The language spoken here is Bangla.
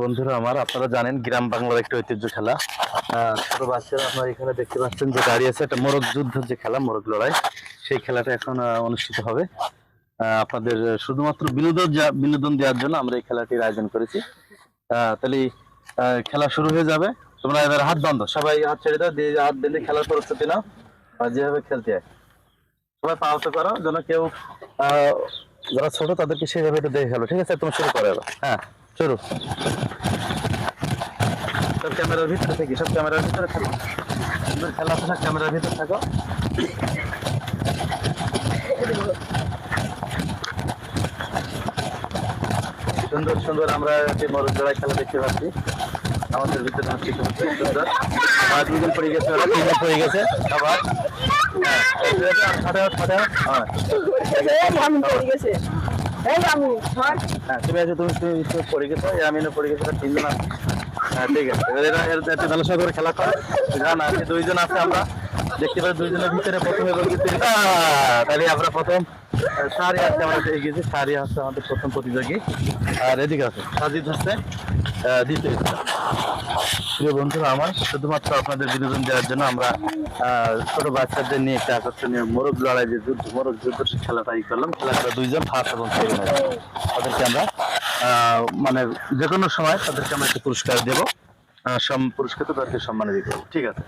বন্ধুরা আমার, আপনারা জানেন গ্রাম বাংলার একটা ঐতিহ্য খেলা। ছোট বাচ্চারা আপনারা এখানে দেখতে পাচ্ছেন যে দাঁড়িয়ে আছে একটা মোরগ যুদ্ধ যে খেলা, মোরগ লড়াই। সেই খেলাটা এখন অনুষ্ঠিত হবে। আপনাদের শুধুমাত্র বিনোদন বিনোদন দেওয়ার জন্য আমরা এই খেলাটির আয়োজন করেছি। তাহলে খেলা শুরু হয়ে যাবে। তোমরা এবার হাত বন্ধ সবাই হাত ছেড়ে দাও, দিয়ে হাত বেঁধে খেলার প্রস্তুতি নাও আর যেভাবে খেলতে হয়। সবাই পাওয়া করো, যেন কেউ যারা ছোট তাদেরকে সেইভাবে একটু দেখে খেলো ঠিক আছে, তুমি শুরু করো হ্যাঁ। শুরু সব ক্যামেরার ভিতরে থেকে সব ক্যামেরার ভিতরে থাকো। সুন্দর খেলা সব ক্যামেরার ভিতরে থাকো। সুন্দর সুন্দর আমরা যে মরদ জোড়াই খেলা দেখতে পাচ্ছি। আমাদের ভিতরে হচ্ছে খুব সুন্দর আর দুজন পড়ে গেছে ওরা তিনজন পড়ে গেছে। আবার হ্যাঁ হ্যাঁ হ্যাঁ হ্যাঁ খেলা করে। গান দুইজন আছে আমরা। দেখতে পাই দুইজনের ভিতরে প্রথমে তাহলে আমরা প্রথম সারি আছে, আমরা পেয়ে সারি আছে আমাদের প্রথম প্রতিযোগী। আর এদিকে আছে, সাজিদ হচ্ছে দ্বিতীয়। প্রিয় বন্ধুরা, আমার শুধুমাত্র আপনাদের বিনোদন দেওয়ার জন্য আমরা ছোট বাচ্চাদের নিয়ে একটা আকর্ষণীয় মোরগ লড়াই যে যুদ্ধ, মোরগ যুদ্ধ সে খেলাটা ই করলাম। খেলাটা দুইজন ফার্স্ট এবং সেকেন্ড তাদেরকে আমরা মানে যে কোনো সময় তাদেরকে আমরা একটা পুরস্কার দেবো। পুরস্কার তাদেরকে সম্মানিত করব। ঠিক আছে।